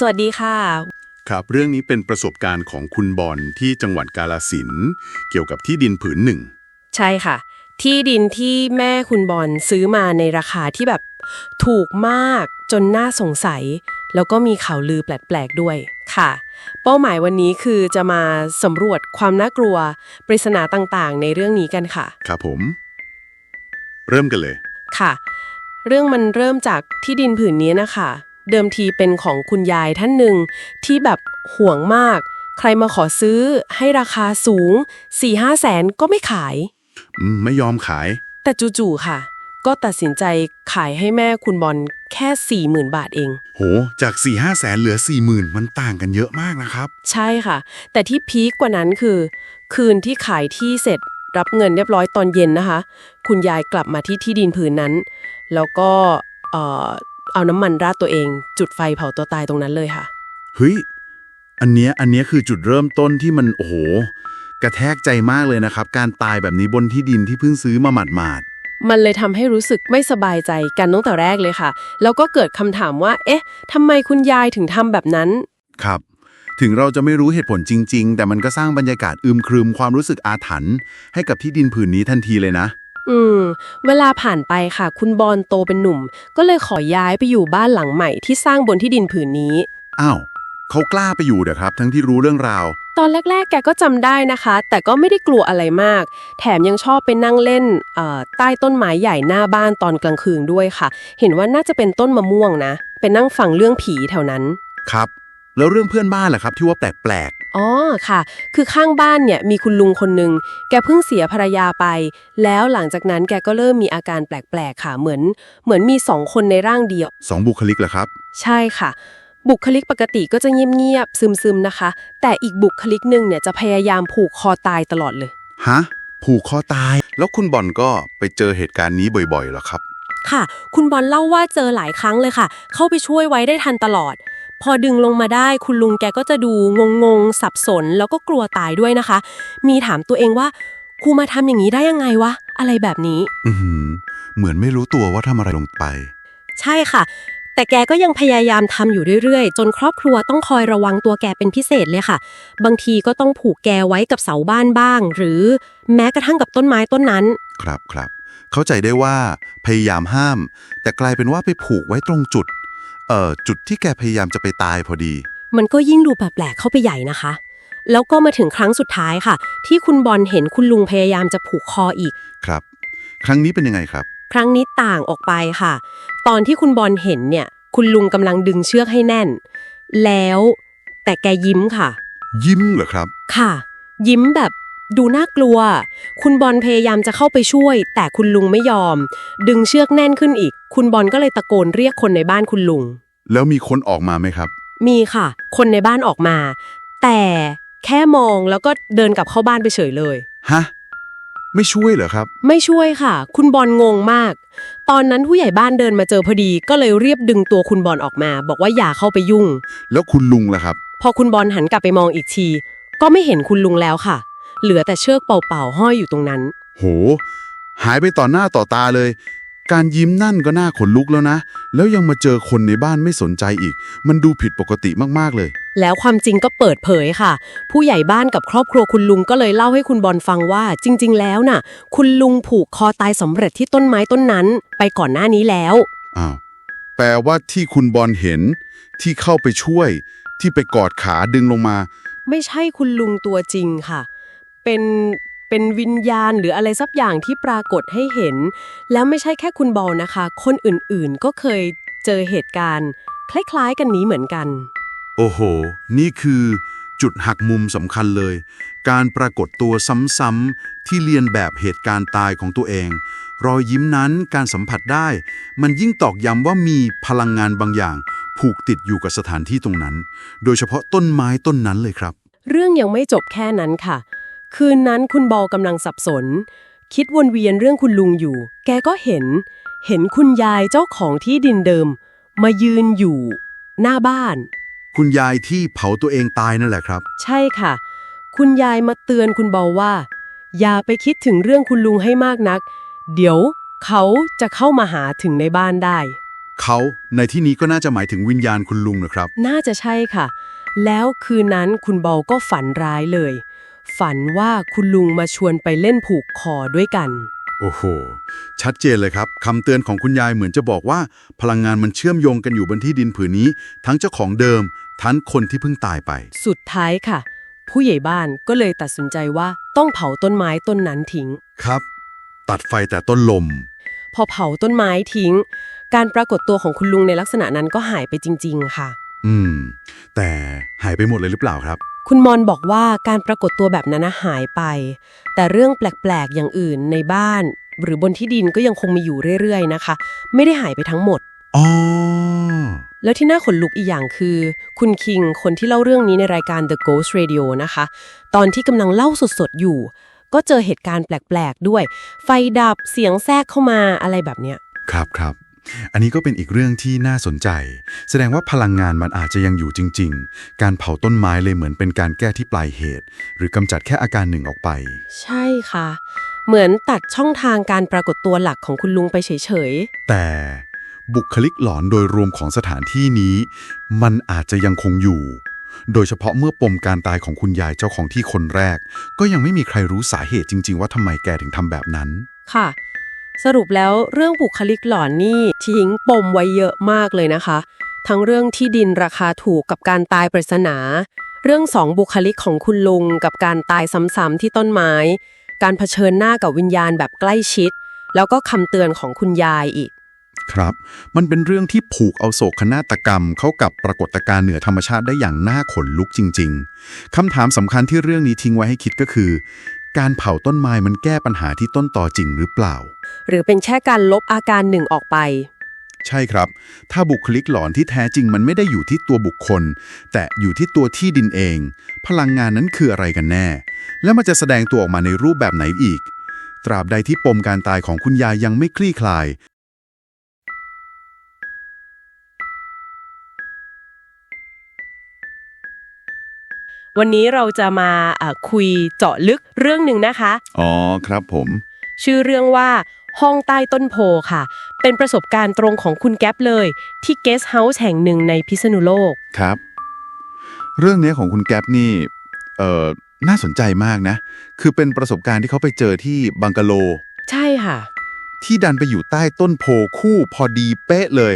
สวัสดีค่ะ ครับ เรื่องนี้เป็นประสบการณ์ของคุณบอลที่จังหวัดกาลสินธุ์เกี่ยวกับที่ดินผืนหนึ่ง ใช่ค่ะ ที่ดินที่แม่คุณบอลซื้อมาในราคาที่แบบถูกมากจนน่าสงสัย แล้วก็มีข่าวลือแปลกๆด้วยค่ะ เป้าหมายวันนี้คือจะมาสำรวจความน่ากลัว ปริศนาต่างๆ ในเรื่องนี้กันค่ะ ครับผม เริ่มกันเลยค่ะ เรื่องมันเริ่มจากที่ดินผืนนี้นะคะ เดิมทีเป็นของคุณยายท่านหนึ่งที่แบบห่วงมาก ใครมาขอซื้อให้ราคาสูง 4-5แสนก็ไม่ขาย อืมไม่ยอมขาย แต่จู่ๆค่ะ ก็ตัดสินใจขายให้แม่คุณบอลแค่ 40,000 บาทเอง โห จาก4ี่ห้าแสนเหลือ4ี่หมื่นมันต่างกันเยอะมากนะครับ ใช่ค่ะ แต่ที่พีคกว่านั้นคือ คืนที่ขายที่เสร็จรับเงินเรียบร้อยตอนเย็นนะคะ คุณยายกลับมาที่ที่ดินผืนนั้น แล้วก็เอ่อ เอาน้ำมันราดตัวเอง จุดไฟเผาตัวตายตรงนั้นเลยค่ะ เฮ้ย อันเนี้ยอันเนี้ยคือจุดเริ่มต้นที่มันโอ้โห กระแทกใจมากเลยนะครับ การตายแบบนี้บนที่ดินที่เพิ่งซื้อมาหมาดมันเลยทำให้รู้สึกไม่สบายใจกันตั้งแต่แรกเลยค่ะ แล้วก็เกิดคำถามว่า เอ๊ะทำไมคุณยายถึงทำแบบนั้น ๆครับ ถึงเราจะไม่รู้เหตุผลจริง ๆ แต่มันก็สร้างบรรยากาศอึมครึมความรู้สึกอาถรรพ์ให้กับที่ดินผืนนี้ทันทีเลยนะ อืม เวลาผ่านไปค่ะ คุณบอลโตเป็นหนุ่ม ก็เลยขอย้ายไปอยู่บ้านหลังใหม่ที่สร้างบนที่ดินผืนนี้ อ้าวเขากล้าไปอยู่เด้อครับ ทั้งที่รู้เรื่องราว ตอนแรกๆ แกก็จำได้นะคะ แต่ก็ไม่ได้กลัวอะไรมาก แถมยังชอบไปนั่งเล่นเอ่อใต้ต้นไม้ใหญ่หน้าบ้านตอนกลางคืนด้วยค่ะ เห็นว่าน่าจะเป็นต้นมะม่วงนะ ไปนั่งฟังเรื่องผีแถวนั้น ครับ แล้วเรื่องเพื่อนบ้านล่ะครับที่ว่าแปลก อ๋อค่ะ คือข้างบ้านเนี่ยมีคุณลุงคนหนึ่งแกเพิ่งเสียภรรยาไป แล้วหลังจากนั้นแกก็เริ่มมีอาการแปลกๆค่ะเหมือน เหมือนมีสองคนในร่างเดียวๆสองบุคลิกเหรอครับ ใช่ค่ะ บุคลิกปกติก็จะเงียบๆซึมๆนะคะ แต่อีกบุคลิกหนึ่งเนี่ยจะพยายามผูกคอตายตลอดเลย ฮะ ผูกคอตาย แล้วคุณบอลก็ไปเจอเหตุการณ์นี้บ่อยๆเหรอครับ ค่ะ คุณบอลเล่าว่าเจอหลายครั้งเลยค่ะ เข้าไปช่วยไว้ได้ทันตลอด พอดึงลงมาได้คุณลุงแกก็จะดูงงๆสับสนแล้วก็กลัวตายด้วยนะคะ มีถามตัวเองว่าครูมาทำอย่างนี้ได้ยังไงวะ อะไรแบบนี้ อือหือเหมือนไม่รู้ตัวว่าทำอะไรลงไป ใช่ค่ะ แต่แกก็ยังพยายามทำอยู่เรื่อยๆ จนครอบครัวต้องคอยระวังตัวแกเป็นพิเศษเลยค่ะ บางทีก็ต้องผูกแกไว้กับเสาบ้านบ้าง หรือแม้กระทั่งกับต้นไม้ต้นนั้น ครับครับ เข้าใจได้ว่าพยายามห้าม แต่กลายเป็นว่าไปผูกไว้ตรงจุด เอ่อจุดที่แกพยายามจะไปตายพอดี มันก็ยิ่งดูแปลกๆเข้าไปใหญ่นะคะ แล้วก็มาถึงครั้งสุดท้ายค่ะ ที่คุณบอลเห็นคุณลุงพยายามจะผูกคออีก ครับ ครั้งนี้เป็นยังไงครับ ครั้งนี้ต่างออกไปค่ะ ตอนที่คุณบอลเห็นเนี่ย คุณลุงกำลังดึงเชือกให้แน่น แล้วแต่แกยิ้มค่ะ ยิ้มเหรอครับ ค่ะ ยิ้มแบบ ดูน่ากลัว คุณบอลพยายามจะเข้าไปช่วย แต่คุณลุงไม่ยอม ดึงเชือกแน่นขึ้นอีก คุณบอลก็เลยตะโกนเรียกคนในบ้านคุณลุง แล้วมีคนออกมาไหมครับ มีค่ะ คนในบ้านออกมา แต่แค่มองแล้วก็เดินกลับเข้าบ้านไปเฉยเลย ฮะ ไม่ช่วยเหรอครับ ไม่ช่วยค่ะ คุณบอลงงมาก ตอนนั้นผู้ใหญ่บ้านเดินมาเจอพอดี ก็เลยเรียบดึงตัวคุณบอลออกมา บอกว่าอย่าเข้าไปยุ่ง แล้วคุณลุงล่ะครับ พอคุณบอลหันกลับไปมองอีกที ก็ไม่เห็นคุณลุงแล้วค่ะ เหลือแต่เชือกเป่าๆห้อยอยู่ตรงนั้น โห หายไปต่อหน้าต่อตาเลย การยิ้มนั่นก็น่าขนลุกแล้วนะ แล้วยังมาเจอคนในบ้านไม่สนใจอีก มันดูผิดปกติมากๆเลย แล้วความจริงก็เปิดเผยค่ะ ผู้ใหญ่บ้านกับครอบครัวคุณลุงก็เลยเล่าให้คุณบอลฟังว่า จริง ๆ แล้วน่ะ คุณลุงผูกคอตายสำเร็จที่ต้นไม้ต้นนั้น ไปก่อนหน้านี้แล้วอ้าวแปลว่าที่คุณบอลเห็น ที่เข้าไปช่วย ที่ไปกอดขาดึงลงมา ไม่ใช่คุณลุงตัวจริงค่ะ เป็นเป็นวิญญาณหรืออะไรสักอย่างที่ปรากฏให้เห็น แล้วไม่ใช่แค่คุณบอลนะคะ คนอื่นๆก็เคยเจอเหตุการณ์ คล้ายๆกันนี้เหมือนกัน โอ้โห นี่คือจุดหักมุมสำคัญเลย การปรากฏตัวซ้ำๆที่เรียนแบบเหตุการณ์ตายของตัวเอง รอยยิ้มนั้นการสัมผัสได้ มันยิ่งตอกย้ำว่ามีพลังงานบางอย่าง ผูกติดอยู่กับสถานที่ตรงนั้น โดยเฉพาะต้นไม้ต้นนั้นเลยครับ เรื่องยังไม่จบแค่นั้นค่ะ คืนนั้นคุณบอลกำลังสับสน คิดวนเวียนเรื่องคุณลุงอยู่ แกก็เห็น เห็นคุณยายเจ้าของที่ดินเดิม มายืนอยู่ หน้าบ้าน คุณยายที่เผาตัวเองตายนั่นแหละครับ ใช่ค่ะ คุณยายมาเตือนคุณเบาว่า อย่าไปคิดถึงเรื่องคุณลุงให้มากนัก เดี๋ยวเขาจะเข้ามาหาถึงในบ้านได้ เขาในที่นี้ก็น่าจะหมายถึงวิญญาณคุณลุงนะครับ น่าจะใช่ค่ะ แล้วคืนนั้นคุณบอลก็ฝันร้ายเลย ฝันว่าคุณลุงมาชวนไปเล่นผูกคอด้วยกัน โอ้โห ชัดเจนเลยครับคำเตือนของคุณยายเหมือนจะบอกว่า พลังงานมันเชื่อมโยงกันอยู่บนที่ดินผืนนี้ ทั้งเจ้าของเดิม ทั้งคนที่เพิ่งตายไป สุดท้ายค่ะ ผู้ใหญ่บ้านก็เลยตัดสินใจว่าต้องเผาต้นไม้ต้นนั้นทิ้ง ครับ ตัดไฟแต่ต้นลม พอเผาต้นไม้ทิ้ง การปรากฏตัวของคุณลุงในลักษณะนั้นก็หายไปจริง ๆ ค่ะ อืม แต่หายไปหมดเลยหรือเปล่าครับ คุณมอนบอกว่าการปรากฏตัวแบบนั้นนะหายไป แต่เรื่องแปลกๆอย่างอื่นในบ้าน หรือบนที่ดินก็ยังคงมีอยู่เรื่อยๆนะคะ ไม่ได้หายไปทั้งหมด อ๋อ แล้วที่น่าขนลุกอีกอย่างคือ คุณคิงคนที่เล่าเรื่องนี้ในรายการ The Ghost Radio นะคะ ตอนที่กำลังเล่าสดๆอยู่ ก็เจอเหตุการณ์แปลกๆด้วย ไฟดับเสียงแทรกเข้ามาอะไรแบบเนี้ยครับครับ อันนี้ก็เป็นอีกเรื่องที่น่าสนใจ แสดงว่าพลังงานมันอาจจะยังอยู่จริง ๆ การเผาต้นไม้เลยเหมือนเป็นการแก้ที่ปลายเหตุ หรือกำจัดแค่อาการหนึ่งออกไป ใช่ค่ะ เหมือนตัดช่องทางการปรากฏตัวหลักของคุณลุงไปเฉยแต่บุคลิกหลอนโดยรวมของสถานที่นี้ มันอาจจะยังคงอยู่ โดยเฉพาะเมื่อปมการตายของคุณยายเจ้าของที่คนแรก ก็ยังไม่มีใครรู้สาเหตุจริง ๆ ว่าทำไมแกถึงทำแบบนั้น ๆ ค่ะ สรุปแล้วเรื่องบุคลิกหลอนนี่ทิ้งปมไว้เยอะมากเลยนะคะ ทั้งเรื่องที่ดินราคาถูกกับการตายปริศนา เรื่องสองบุคลิกของคุณลุงกับการตายซ้ำๆที่ต้นไม้ การเผชิญหน้ากับวิญญาณแบบใกล้ชิด แล้วก็คำเตือนของคุณยายอีก ครับ มันเป็นเรื่องที่ผูกเอาโศกนาฏกรรม เข้ากับปรากฏการณ์เหนือธรรมชาติได้อย่างน่าขนลุกจริง ๆคำถามสำคัญที่เรื่องนี้ทิ้งไว้ให้คิดก็คือ การเผาต้นไม้มันแก้ปัญหาที่ต้นต่อจริงหรือเปล่า หรือเป็นแค่การลบอาการหนึ่งออกไป ใช่ครับ ถ้าบุคลิกหลอนที่แท้จริงมันไม่ได้อยู่ที่ตัวบุคคล แต่อยู่ที่ตัวที่ดินเอง พลังงานนั้นคืออะไรกันแน่ แล้วมันจะแสดงตัวออกมาในรูปแบบไหนอีก ตราบใดที่ปมการตายของคุณยายยังไม่คลี่คลาย วันนี้เราจะมาเอ่อคุยเจาะลึกเรื่องหนึ่งนะคะ อ๋อครับผม ชื่อเรื่องว่าห้องใต้ต้นโพค่ะ เป็นประสบการณ์ตรงของคุณแก๊ปเลย ที่เกสต์เฮาส์แห่งหนึ่งในพิษณุโลก ครับ เรื่องนี้ของคุณแก๊ปนี่เอ่อน่าสนใจมากนะ คือเป็นประสบการณ์ที่เขาไปเจอที่บังกะโล ใช่ค่ะ ที่ดันไปอยู่ใต้ต้นโพคู่พอดีเป๊ะเลย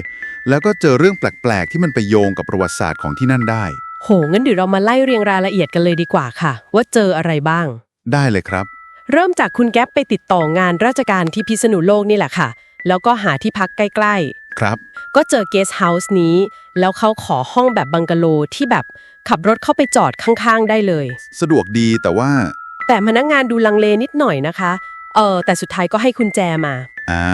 แล้วก็เจอเรื่องแปลก ๆ ที่มันไปโยงกับประวัติศาสตร์ของที่นั่นได้ โห งั้นเดี๋ยวเรามาไล่เรียงรายละเอียดกันเลยดีกว่าค่ะ ว่าเจออะไรบ้าง ได้เลยครับ เริ่มจากคุณแก๊ปไปติดต่องานราชการที่พิษณุโลกนี่แหละค่ะ แล้วก็หาที่พักใกล้ ครับ ๆ ก็เจอเกสต์เฮาส์นี้ แล้วเขาขอห้องแบบบังกะโลที่แบบขับรถเข้าไปจอดข้างๆ ได้เลย สะดวกดีแต่ว่า แต่พนักงานดูลังเลนิดหน่อยนะคะ เออแต่สุดท้ายก็ให้คุณแจมา อ่า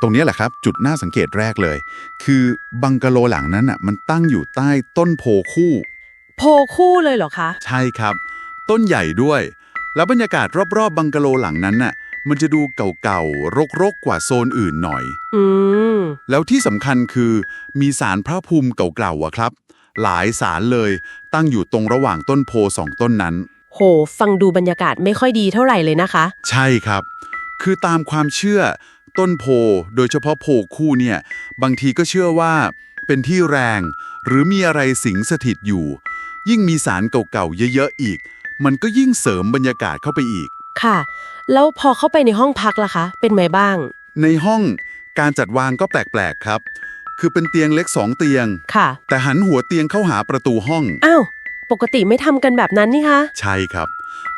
ตรงนี้แหละครับ จุดน่าสังเกตแรกเลย คือบังกะโลหลังนั้นอะมันตั้งอยู่ใต้ต้นโพคู่ โพคู่เลยเหรอคะ ใช่ครับ ต้นใหญ่ด้วย แล้วบรรยากาศรอบๆบังกะโลหลังนั้นน่ะ มันจะดูเก่าๆ รกๆกว่าโซนอื่นหน่อย อืม แล้วที่สำคัญคือ มีสารพระภูมิเก่าๆอะครับ หลายสารเลยตั้งอยู่ตรงระหว่างต้นโพสองต้นนั้น โห ฟังดูบรรยากาศไม่ค่อยดีเท่าไหร่เลยนะคะ ใช่ครับ คือตามความเชื่อ ต้นโพโดยเฉพาะโพคู่เนี่ย บางทีก็เชื่อว่า เป็นที่แรง หรือมีอะไรสิงสถิตอยู่ ยิ่งมีสารเก่าๆเยอะๆอีก มันก็ยิ่งเสริมบรรยากาศเข้าไปอีก ค่ะ แล้วพอเข้าไปในห้องพักล่ะคะ เป็นไงบ้าง ในห้องการจัดวางก็แปลกๆครับ คือเป็นเตียงเล็กสองเตียง ค่ะ แต่หันหัวเตียงเข้าหาประตูห้อง อ้าว ปกติไม่ทำกันแบบนั้นนี่คะ ใช่ครับ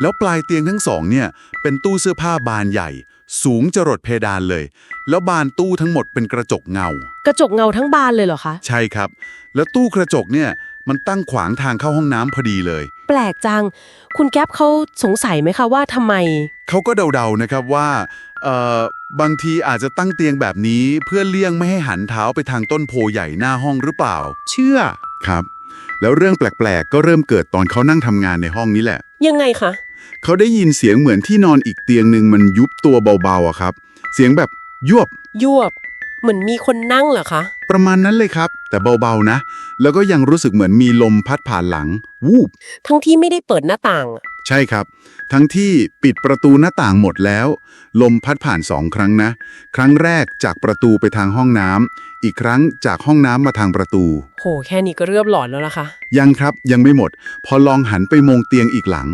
แล้วปลายเตียงทั้งสองเนี่ย เป็นตู้เสื้อผ้าบานใหญ่ สูงจรดเพดานเลย แล้วบานตู้ทั้งหมดเป็นกระจกเงา กระจกเงาทั้งบานเลยเหรอคะ ใช่ครับ แล้วตู้กระจกเนี่ย มันตั้งขวางทางเข้าห้องน้ำพอดีเลย แปลกจัง คุณแก๊ปเขาสงสัยไหมคะว่าทำไม เขาก็เดาๆนะครับว่าเอ่อบางทีอาจจะตั้งเตียงแบบนี้เพื่อเลี่ยงไม่ให้หันเท้าไปทางต้นโพใหญ่หน้าห้องหรือเปล่า เชื่อ ครับ แล้วเรื่องแปลกๆ ก็เริ่มเกิดตอนเขานั่งทำงานในห้องนี้แหละ ยังไงคะ เขาได้ยินเสียงเหมือนที่นอนอีกเตียงหนึ่งมันยุบตัวเบาๆอะครับ เสียงแบบยวบ ยวบ เหมือนมีคนนั่งเหรอคะ ประมาณนั้นเลยครับ แต่เบาๆนะ แล้วก็ยังรู้สึกเหมือนมีลมพัดผ่านหลัง วูบ ทั้งที่ไม่ได้เปิดหน้าต่างอะใช่ครับ ทั้งที่ปิดประตูหน้าต่างหมดแล้ว ลมพัดผ่านสองครั้งนะ ครั้งแรกจากประตูไปทางห้องน้อีกครั้งจากห้องน้ำมาทางประตู โห แค่นี้ก็เริ่มหลอนแล้วนะคะ ยังครับยังไม่หมด พอลองหันไปมองเตียงอีกหลัง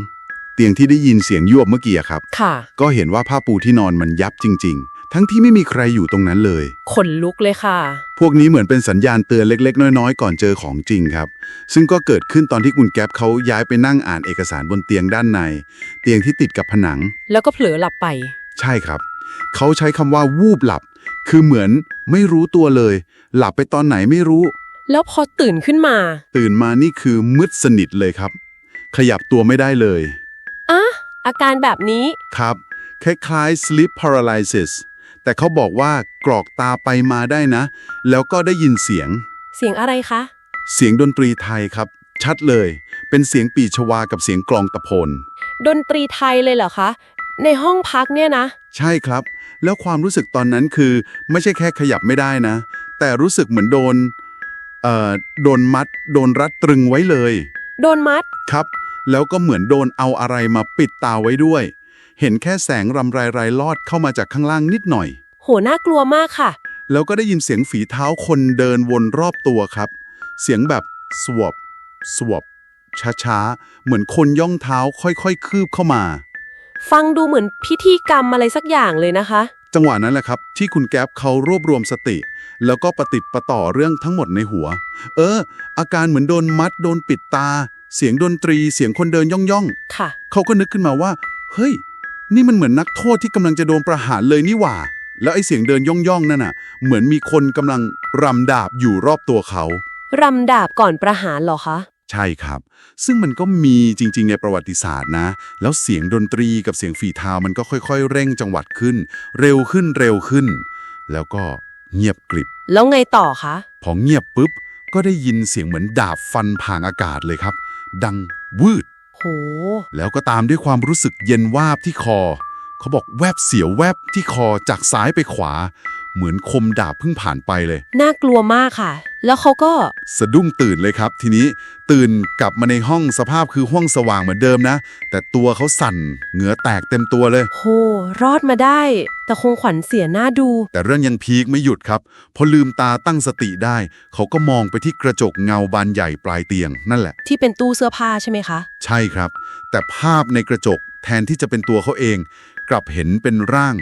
เตียงที่ได้ยินเสียงยวบเมื่อกี้อะครับ ค่ะ ก็เห็นว่าผ้าปูที่นอนมันยับจริงๆ ทั้งที่ไม่มีใครอยู่ตรงนั้นเลย ขนลุกเลยค่ะ พวกนี้เหมือนเป็นสัญญาณเตือนเล็ก ๆ น้อย ๆ ก่อนเจอของจริงครับ ซึ่งก็เกิดขึ้นตอนที่คุณแก๊ปเขาย้ายไปนั่งอ่านเอกสารบนเตียงด้านใน เตียงที่ติดกับผนัง แล้วก็เผลอหลับไป ใช่ครับ เขาใช้คำว่าวูบหลับ คือเหมือนไม่รู้ตัวเลย หลับไปตอนไหนไม่รู้ แล้วพอตื่นขึ้นมา ตื่นมานี่คือมืดสนิทเลยครับ ขยับตัวไม่ได้เลย อะอาการแบบนี้ ครับ คล้ายๆ sleep paralysis แต่เขาบอกว่ากรอกตาไปมาได้นะ แล้วก็ได้ยินเสียง เสียงอะไรคะ เสียงดนตรีไทยครับ ชัดเลย เป็นเสียงปีชวากับเสียงกลองตะโพนดนตรีไทยเลยเหรอคะ ในห้องพักเนี่ยนะ ใช่ครับ แล้วความรู้สึกตอนนั้นคือ ไม่ใช่แค่ขยับไม่ได้นะ แต่รู้สึกเหมือนโดนเอ่อโดนมัด โดนรัดตรึงไว้เลย โดนมัด ครับ แล้วก็เหมือนโดนเอาอะไรมาปิดตาไว้ด้วย เห็นแค่แสงรำไรไรลอดเข้ามาจากข้างล่างนิดหน่อย โห น่ากลัวมากค่ะ แล้วก็ได้ยินเสียงฝีเท้าคนเดินวนรอบตัวครับ เสียงแบบสวบสวบช้าๆ เหมือนคนย่องเท้าค่อยๆ คืบเข้ามา ฟังดูเหมือนพิธีกรรมอะไรสักอย่างเลยนะคะ จังหวะนั้นแหละครับ ที่คุณแก๊ปเขารวบรวมสติ แล้วก็ประติดประต่อเรื่องทั้งหมดในหัว เออ อาการเหมือนโดนมัดโดนปิดตา เสียงดนตรี เสียงคนเดินย่องย่องค่ะๆเขาก็นึกขึ้นมาว่า เฮ้ย นี่มันเหมือนนักโทษที่กำลังจะโดนประหารเลยนี่หว่า แล้วไอ้เสียงเดินย่องย่องๆนั่นน่ะ เหมือนมีคนกำลังรำดาบอยู่รอบตัวเขา รำดาบก่อนประหารเหรอคะ ใช่ครับ ซึ่งมันก็มีจริง ๆ ในประวัติศาสตร์นะ แล้วเสียงดนตรีกับเสียงฝีเท้ามันก็ค่อย ๆ เร่งจังหวัดขึ้น เร็วขึ้นเร็วขึ้น แล้วก็เงียบกริบ แล้วไงต่อคะ พอเงียบปุ๊บ ก็ได้ยินเสียงเหมือนดาบฟันผ่างอากาศเลยครับ ดังวืดโหแล้วก็ตามด้วยความรู้สึกเย็นวาบที่คอ เขาบอกแวบเสียวแวบที่คอจากซ้ายไปขวา เหมือนคมดาบเพิ่งผ่านไปเลย น่ากลัวมากค่ะ แล้วเขาก็ สะดุ้งตื่นเลยครับ ทีนี้ตื่นกลับมาในห้องสภาพคือห้องสว่างเหมือนเดิมนะ แต่ตัวเขาสั่นเหงื่อแตกเต็มตัวเลย โห รอดมาได้ แต่คงขวัญเสียหน้าดู แต่เรื่องยังพีคไม่หยุดครับ พอลืมตาตั้งสติได้ เขาก็มองไปที่กระจกเงาบานใหญ่ปลายเตียงนั่นแหละ ที่เป็นตู้เสื้อผ้าใช่ไหมคะ ใช่ครับ แต่ภาพในกระจกแทนที่จะเป็นตัวเขาเอง กลับเห็นเป็นร่าง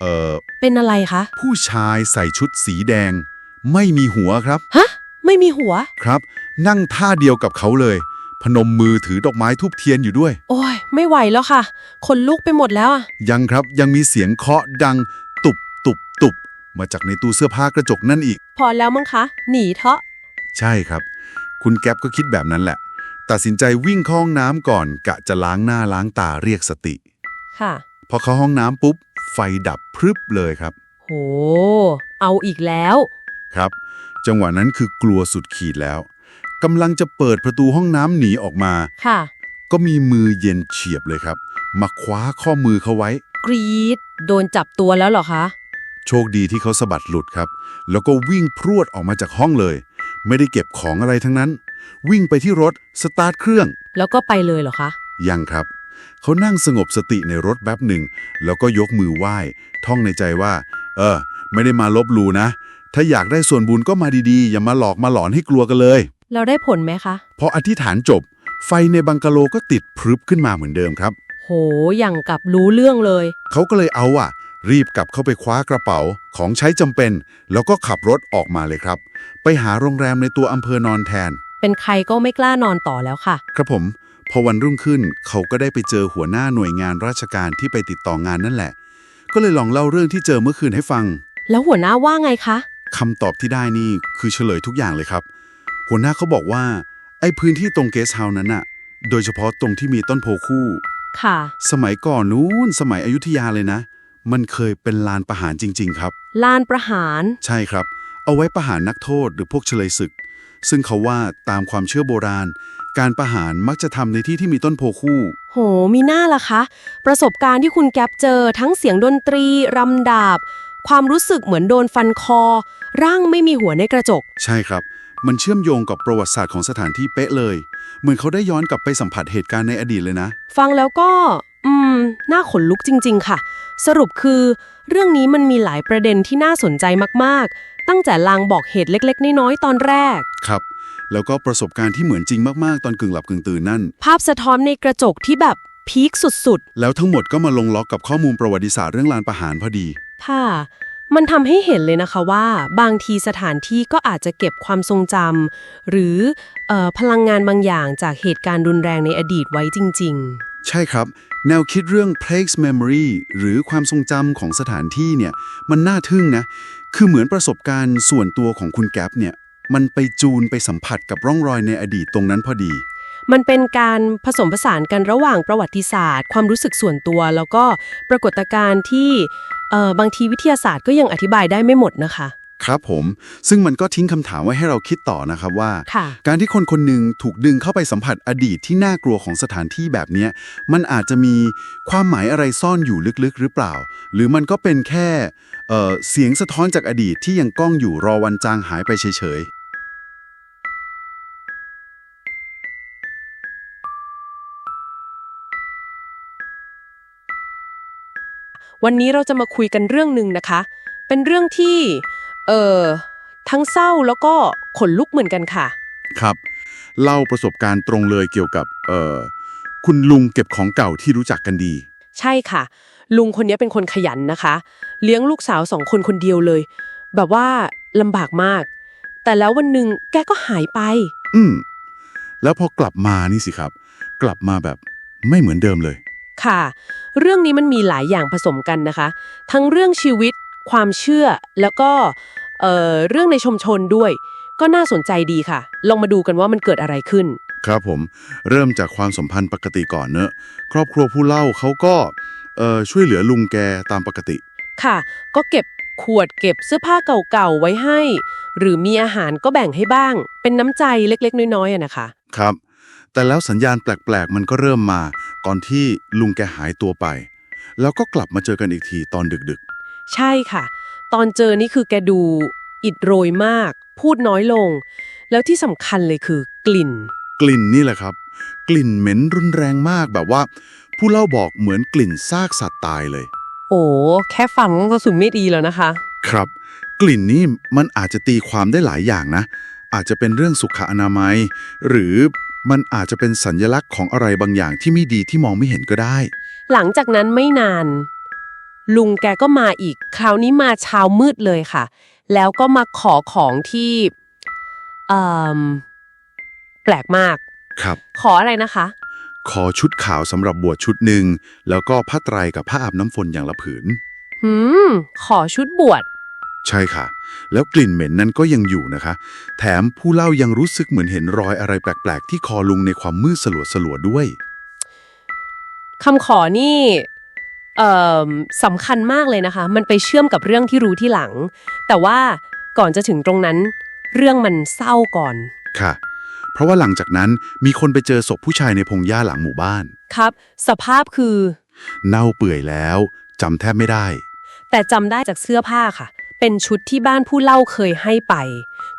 เอ่อ เป็นอะไรคะ ผู้ชายใส่ชุดสีแดง ไม่มีหัวครับ ฮะ ไม่มีหัว ครับ นั่งท่าเดียวกับเขาเลย พนมมือถือดอกไม้ทูบเทียนอยู่ด้วย โอ้ย ไม่ไหวแล้วค่ะคนลุกไปหมดแล้วอะยังครับยังมีเสียงเคาะดัง ตุบตุบตุบมาจากในตู้เสื้อผ้ากระจกนั่นอีก พอแล้วมั้งคะ หนีเถอะใช่ครับ คุณแก๊ปก็คิดแบบนั้นแหละ ตัดสินใจวิ่งเข้าห้องน้ำก่อน กะจะล้างหน้าล้างตาเรียกสติ ค่ะ พอเข้าห้องน้ำปุ๊บไฟ ดับพรึบเลยครับ โห เอาอีกแล้ว ครับ จังหวะนั้นคือกลัวสุดขีดแล้วกำลังจะเปิดประตูห้องน้ำหนีออกมา ค่ะ ก็มีมือเย็นเฉียบเลยครับ มาคว้าข้อมือเขาไว้ กรีด โดนจับตัวแล้วเหรอคะ โชคดีที่เขาสะบัดหลุดครับ แล้วก็วิ่งพรวดออกมาจากห้องเลย ไม่ได้เก็บของอะไรทั้งนั้น วิ่งไปที่รถ สตาร์ทเครื่อง แล้วก็ไปเลยเหรอคะ ยังครับ เขานั่งสงบสติในรถแป๊บหนึ่ง แล้วก็ยกมือไหว้ ท่องในใจว่า เออ ไม่ได้มาลบหลูนะ ถ้าอยากได้ส่วนบุญก็มาดีๆ อย่ามาหลอกมาหลอนให้กลัวกันเลย เราได้ผลไหมคะพออธิษฐานจบ ไฟในบังกะโลก็ติดพรึบขึ้นมาเหมือนเดิมครับ โหอย่างกับรู้เรื่องเลย เขาก็เลยเอาอะรีบกลับเข้าไปคว้ากระเป๋าของใช้จำเป็น แล้วก็ขับรถออกมาเลยครับ ไปหาโรงแรมในตัวอำเภอนอนแทน เป็นใครก็ไม่กล้านอนต่อแล้วค่ะ ครับผม พอวันรุ่งขึ้นเขาก็ได้ไปเจอหัวหน้าหน่วยงานราชการที่ไปติดต่องานนั่นแหละ ก็เลยลองเล่าเรื่องที่เจอเมื่อคืนให้ฟัง แล้วหัวหน้าว่าไงคะ คำตอบที่ได้นี่คือเฉลยทุกอย่างเลยครับ หัวหน้าเขาบอกว่า ไอ้พื้นที่ตรงเกสต์เฮาส์นั้นน่ะโดยเฉพาะตรงที่มีต้นโพคู่ ค่ะ สมัยก่อนนู้นสมัยอยุธยาเลยนะ มันเคยเป็นลานประหารจริง ๆ ครับ ลานประหาร ใช่ครับ เอาไว้ประหารนักโทษหรือพวกเฉลยศึก ซึ่งเขาว่าตามความเชื่อโบราณ การประหารมักจะทำในที่ที่มีต้นโพคู่ โห มีหน้าล่ะคะ ประสบการณ์ที่คุณแก๊ปเจอทั้งเสียงดนตรีรำดาบ ความรู้สึกเหมือนโดนฟันคอ ร่างไม่มีหัวในกระจก ใช่ครับ มันเชื่อมโยงกับประวัติศาสตร์ของสถานที่เป๊ะเลย เหมือนเขาได้ย้อนกลับไปสัมผัสเหตุการณ์ในอดีตเลยนะ ฟังแล้วก็ อืม น่าขนลุกจริง ๆ ค่ะ สรุปคือ เรื่องนี้มันมีหลายประเด็นที่น่าสนใจมากๆ ตั้งแต่ลางบอกเหตุเล็ก ๆ น้อยๆตอนแรก ครับ แล้วก็ประสบการณ์ที่เหมือนจริงมากๆ ตอนกึ่งหลับกึ่งตื่นนั่น ภาพสะท้อนในกระจกที่แบบพีคสุดแล้วทั้งหมดก็มาลงล็อกกับข้อมูลประวัติศาสตร์เรื่องลานประหารพอดี ๆ ค่ะ มันทำให้เห็นเลยนะคะว่า บางทีสถานที่ก็อาจจะเก็บความทรงจำหรือเออพลังงานบางอย่างจากเหตุการณ์รุนแรงในอดีตไว้จริง ใช่ครับ แนวคิดเรื่อง place memory หรือความทรงจำของสถานที่เนี่ย มันน่าทึ่งนะ คือเหมือนประสบการณ์ส่วนตัวของคุณแก๊ปเนี่ย มันไปจูนไปสัมผัสกับร่องรอยในอดีตตรงนั้นพอดีๆมันเป็นการผสมผสานกันระหว่างประวัติศาสตร์ ความรู้สึกส่วนตัว แล้วก็ปรากฏการณ์ที่เอ่อบางทีวิทยาศาสตร์ก็ยังอธิบายได้ไม่หมดนะคะ ครับผม ซึ่งมันก็ทิ้งคำถามไว้ให้เราคิดต่อนะครับว่าค่ะการที่คนคนหนึ่งถูกดึงเข้าไปสัมผัสอดีตที่น่ากลัวของสถานที่แบบเนี้ยมันอาจจะมีความหมายอะไรซ่อนอยู่ลึกๆ หรือเปล่า หรือมันก็เป็นแค่เอ่อเสียงสะท้อนจากอดีตที่ยังก้องอยู่รอวันจางหายไปเฉย วันนี้เราจะมาคุยกันเรื่องหนึ่งนะคะ เป็นเรื่องที่ เอ่อ ทั้งเศร้าแล้วก็ขนลุกเหมือนกันค่ะๆครับ เล่าประสบการณ์ตรงเลยเกี่ยวกับ เอ่อ คุณลุงเก็บของเก่าที่รู้จักกันดี ใช่ค่ะ ลุงคนนี้เป็นคนขยันนะคะ เลี้ยงลูกสาวสองคนคนเดียวเลย แบบว่าลำบากมาก แต่แล้ววันหนึ่งแกก็หายไป อืม แล้วพอกลับมานี่สิครับ กลับมาแบบไม่เหมือนเดิมเลย ค่ะ เรื่องนี้มันมีหลายอย่างผสมกันนะคะ ทั้งเรื่องชีวิต ความเชื่อแล้วก็เอ่อเรื่องในชุมชนด้วย ก็น่าสนใจดีค่ะ ลองมาดูกันว่ามันเกิดอะไรขึ้น ครับผมเริ่มจากความสัมพันธ์ปกติก่อนเนอะครอบครัวผู้เล่าเขาก็เอ่อช่วยเหลือลุงแกตามปกติ ค่ะ ก็เก็บขวดเก็บเสื้อผ้าเก่าๆไว้ให้ หรือมีอาหารก็แบ่งให้บ้าง เป็นน้ำใจเล็กๆ น้อยๆอะนะคะ ครับ แต่แล้วสัญญาณแปลกๆ มันก็เริ่มมาก่อนที่ลุงแกหายตัวไป แล้วก็กลับมาเจอกันอีกทีตอนดึกใช่ค่ะ ตอนเจอนี่คือแกดูอิดโรยมาก พูดน้อยลง แล้วที่สำคัญเลยคือกลิ่นๆกลิ่นนี่แหละครับ กลิ่นเหม็นรุนแรงมากแบบว่า ผู้เล่าบอกเหมือนกลิ่นซากสัตว์ตายเลย โอ้แค่ฟังก็สุดไม่ดีแล้วนะคะ ครับ กลิ่นนี่มันอาจจะตีความได้หลายอย่างนะ อาจจะเป็นเรื่องสุขอนามัย หรือ มันอาจจะเป็นสัญลักษณ์ของอะไรบางอย่างที่ไม่ดีที่มองไม่เห็นก็ได้ หลังจากนั้นไม่นาน ลุงแกก็มาอีก คราวนี้มาเช้ามืดเลยค่ะ แล้วก็มาขอของที่เอ่มแปลกมาก ครับ ขออะไรนะคะ ขอชุดขาวสำหรับบวชชุดหนึ่ง แล้วก็ผ้าไตรกับผ้าอาบน้ำฝนอย่างละผืน หืม ขอชุดบวช ใช่ค่ะ แล้วกลิ่นเหม็นนั้นก็ยังอยู่นะคะ แถมผู้เล่ายังรู้สึกเหมือนเห็นรอยอะไรแปลก ๆ ที่คอลุงในความมืดสลัวสลัวๆด้วยคำขอนี่เอ่อสำคัญมากเลยนะคะ มันไปเชื่อมกับเรื่องที่รู้ที่หลัง แต่ว่าก่อนจะถึงตรงนั้น เรื่องมันเศร้าก่อน ค่ะ เพราะว่าหลังจากนั้นมีคนไปเจอศพผู้ชายในพงหญ้าหลังหมู่บ้าน ครับ สภาพคือ เน่าเปื่อยแล้วจำแทบไม่ได้ แต่จำได้จากเสื้อผ้าค่ะ เป็นชุดที่บ้านผู้เล่าเคยให้ไป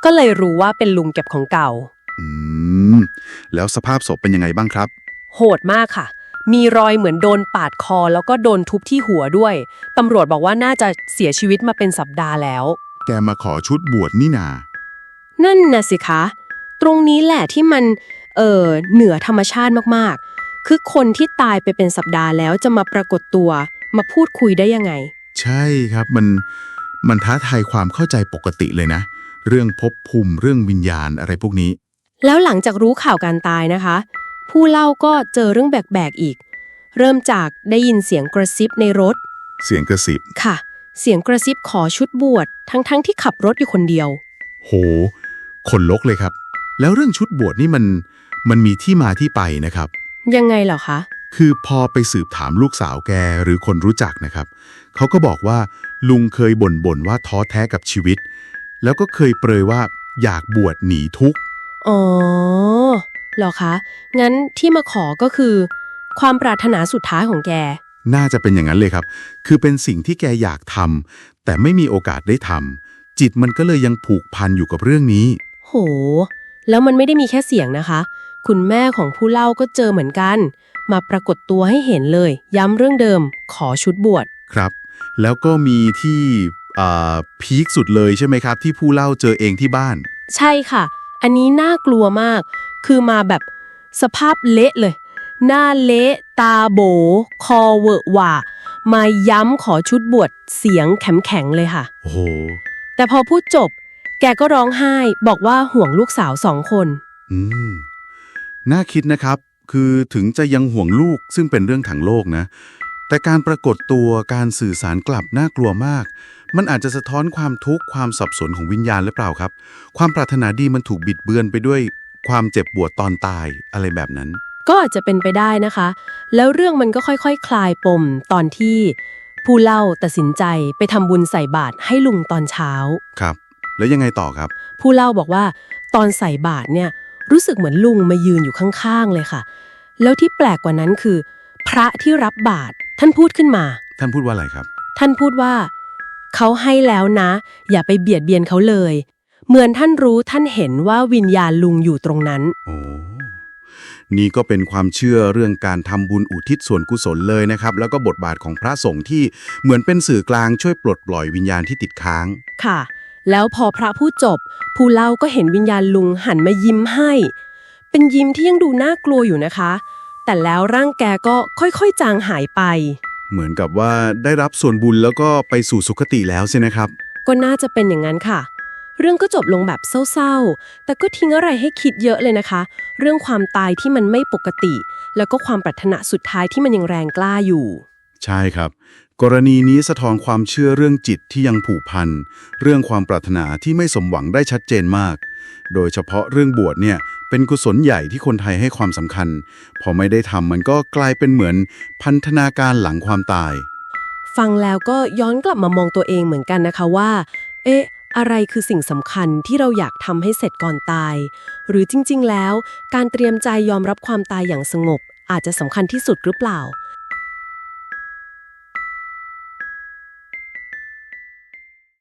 ก็เลยรู้ว่าเป็นลุงเก็บของเก่า อืม แล้วสภาพศพเป็นยังไงบ้างครับ โหดมากค่ะ มีรอยเหมือนโดนปาดคอ แล้วก็โดนทุบที่หัวด้วย ตำรวจบอกว่าน่าจะเสียชีวิตมาเป็นสัปดาห์แล้ว แกมาขอชุดบวชนี่นา นั่นน่ะสิคะ ตรงนี้แหละที่มัน เออเหนือธรรมชาติมากๆ คือคนที่ตายไปเป็นสัปดาห์แล้วจะมาปรากฏตัว มาพูดคุยได้ยังไง ใช่ครับมัน มันท้าทายความเข้าใจปกติเลยนะ เรื่องภพภูมิเรื่องวิญญาณอะไรพวกนี้ แล้วหลังจากรู้ข่าวการตายนะคะ ผู้เล่าก็เจอเรื่องแปลกๆอีก เริ่มจากได้ยินเสียงกระซิบในรถ เสียงกระซิบค่ะ เสียงกระซิบขอชุดบวชทั้งๆที่ขับรถอยู่คนเดียว โหขนลกเลยครับ แล้วเรื่องชุดบวชนี่มันมันมีที่มาที่ไปนะครับ ยังไงเหรอคะ คือพอไปสืบถามลูกสาวแกหรือคนรู้จักนะครับ เขาก็บอกว่า ลุงเคยบ่นบ่นว่าท้อแท้กับชีวิต แล้วก็เคยเปรยว่าอยากบวชหนีทุกข์ อ๋อเหรอคะ งั้นที่มาขอก็คือ ความปรารถนาสุดท้ายของแก น่าจะเป็นอย่างนั้นเลยครับ คือเป็นสิ่งที่แกอยากทำแต่ไม่มีโอกาสได้ทำจิตมันก็เลยยังผูกพันอยู่กับเรื่องนี้ โห แล้วมันไม่ได้มีแค่เสียงนะคะ คุณแม่ของผู้เล่าก็เจอเหมือนกัน มาปรากฏตัวให้เห็นเลย ย้ำเรื่องเดิม ขอชุดบวช ครับ แล้วก็มีที่อ่าพีคสุดเลยใช่ไหมครับ ที่ผู้เล่าเจอเองที่บ้าน ใช่ค่ะ อันนี้น่ากลัวมาก คือมาแบบสภาพเละเลย หน้าเละตาโบ คอเวอะหวามาย้ำขอชุดบวชเสียงแข็งๆเลยค่ะ โอ้โห แต่พอพูดจบ แกก็ร้องไห้บอกว่าห่วงลูกสาวสองคน อืม น่าคิดนะครับ คือถึงจะยังห่วงลูกซึ่งเป็นเรื่องถังโลกนะ แต่การปรากฏตัวการสื่อสารกลับน่ากลัวมาก มันอาจจะสะท้อนความทุกข์ความสับสนของวิญญาณหรือเปล่าครับ ความปรารถนาดีมันถูกบิดเบือนไปด้วยความเจ็บปวดตอนตายอะไรแบบนั้น ก็อาจจะเป็นไปได้นะคะ แล้วเรื่องมันก็ค่อยๆคคลายปมตอนที่ผู้เล่าตัดสินใจไปทำบุญใส่บาตรให้ลุงตอนเช้า ครับ แล้วยังไงต่อครับ ผู้เล่าบอกว่าตอนใส่บาตรเนี่ยรู้สึกเหมือนลุงมายืนอยู่ข้างๆเลยค่ะ แล้วที่แปลกกว่านั้นคือ พระที่รับบาตร ท่านพูดขึ้นมา ท่านพูดว่าอะไรครับ ท่านพูดว่า เขาให้แล้วนะ อย่าไปเบียดเบียนเขาเลย เหมือนท่านรู้ท่านเห็นว่าวิญญาณลุงอยู่ตรงนั้น โอ้นี่ก็เป็นความเชื่อเรื่องการทำบุญอุทิศส่วนกุศลเลยนะครับ แล้วก็บทบาทของพระสงฆ์ที่เหมือนเป็นสื่อกลางช่วยปลดปล่อยวิญญาณที่ติดค้าง ค่ะ แล้วพอพระพูดจบ ผู้เล่าก็เห็นวิญญาณลุงหันมายิ้มให้ เป็นยิ้มที่ยังดูน่ากลัวอยู่นะคะ แต่แล้วร่างแกก็ค่อยๆ จางหายไป เหมือนกับว่าได้รับส่วนบุญแล้วก็ไปสู่สุคติแล้วใช่ไหมครับ ก็น่าจะเป็นอย่างนั้นค่ะ เรื่องก็จบลงแบบเศร้าๆ แต่ก็ทิ้งอะไรให้คิดเยอะเลยนะคะ เรื่องความตายที่มันไม่ปกติ แล้วก็ความปรารถนาสุดท้ายที่มันยังแรงกล้าอยู่ ใช่ครับ กรณีนี้สะท้อนความเชื่อเรื่องจิตที่ยังผูกพัน เรื่องความปรารถนาที่ไม่สมหวังได้ชัดเจนมาก โดยเฉพาะเรื่องบวชเนี่ย เป็นกุศลใหญ่ที่คนไทยให้ความสำคัญ พอไม่ได้ทำมันก็กลายเป็นเหมือนพันธนาการหลังความตาย ฟังแล้วก็ย้อนกลับมามองตัวเองเหมือนกันนะคะว่า เอ๊ะ อะไรคือสิ่งสำคัญที่เราอยากทำให้เสร็จก่อนตาย หรือจริง ๆ แล้ว การเตรียมใจยอมรับความตายอย่างสงบ อาจจะสำคัญที่สุดหรือเปล่า